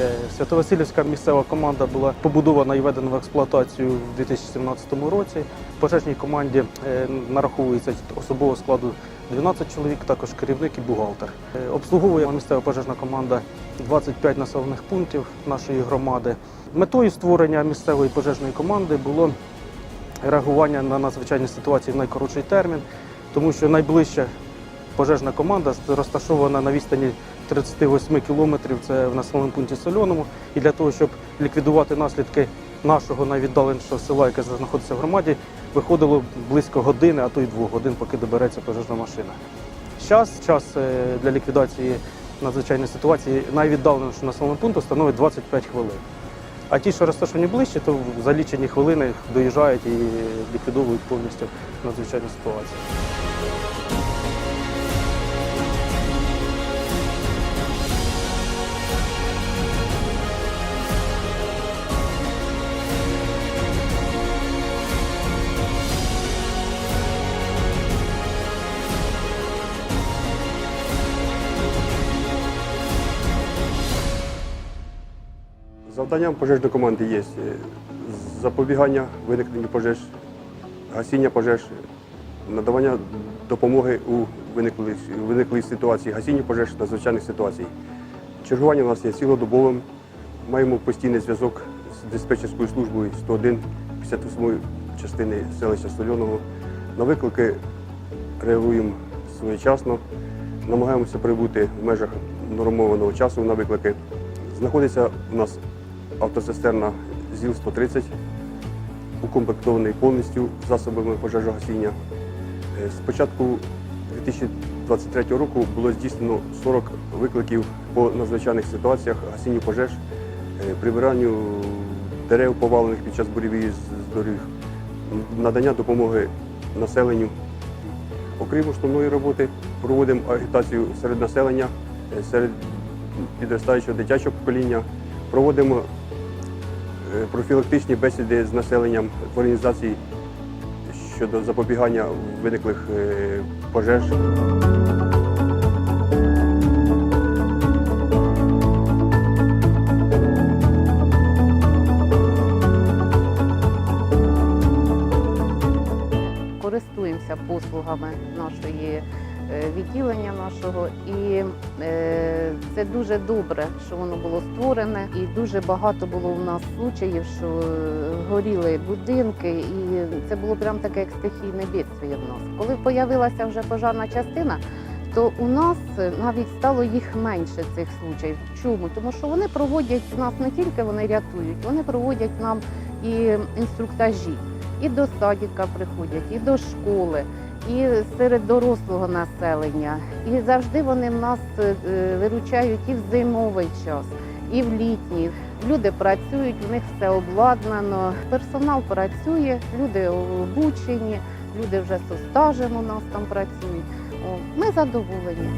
Е, Святовасильівська місцева команда була побудована і введена в експлуатацію в 2017 році. В пожежній команді е, нараховується особового складу 12 чоловік, також керівник і бухгалтер. Е, Обслуговує місцева пожежна команда 25 населених пунктів нашої громади. Метою створення місцевої пожежної команди було реагування на надзвичайні ситуації в найкоротший термін, тому що найближча пожежна команда розташована на відстані 38 кілометрів, це в населеному пункті Сольоному. І для того, щоб ліквідувати наслідки нашого найвіддаленішого села, яке знаходиться в громаді, виходило близько години, а то й двох годин, поки добереться пожежна машина. Час, час е, для ліквідації надзвичайної ситуації найвіддаленішого населеного пункту становить 25 хвилин. А ті, що розташовані ближче, то за лічені хвилини доїжджають і ліквідовують повністю надзвичайну ситуацію. Завданням пожежної команди є е, запобігання виникненню пожеж, гасіння пожеж, надавання допомоги у виниклій, виниклій ситуації, гасіння пожеж надзвичайних ситуацій. Чергування у нас є цілодобовим. Маємо постійний зв'язок з диспетчерською службою 101 58 частини селища Сольоного. На виклики реагуємо своєчасно, намагаємося прибути в межах нормованого часу на виклики. Знаходиться у нас автоцистерна ЗІЛ-130, укомплектований повністю засобами пожежогасіння. Е, З початку 2023 року було здійснено 40 викликів по надзвичайних ситуаціях, гасінню пожеж, е, прибиранню дерев повалених під час буревії з доріг, надання допомоги населенню. Окрім основної роботи, проводимо агітацію серед населення, е, серед підростаючого дитячого покоління, проводимо е, профілактичні бесіди з населенням в організації щодо запобігання виниклих е, пожеж. користуємося послугами нашої е, відділення нашого, і е, це дуже добре, що воно було створене. І дуже багато було у нас случаїв, що е, горіли будинки, і це було прям таке як стихійне бідствіє в нас. Коли появилася вже пожарна частина. То у нас е, навіть стало їх менше цих случаїв. Чому? Тому що вони проводять нас не тільки вони рятують, вони проводять нам і інструктажі і до садика приходять, і до школи, і серед дорослого населення. І завжди вони в нас е, е, виручають і в зимовий час, і в літній. Люди працюють, в них все обладнано, персонал працює, люди обучені, люди вже зі стажем у нас там працюють. Ми задоволені.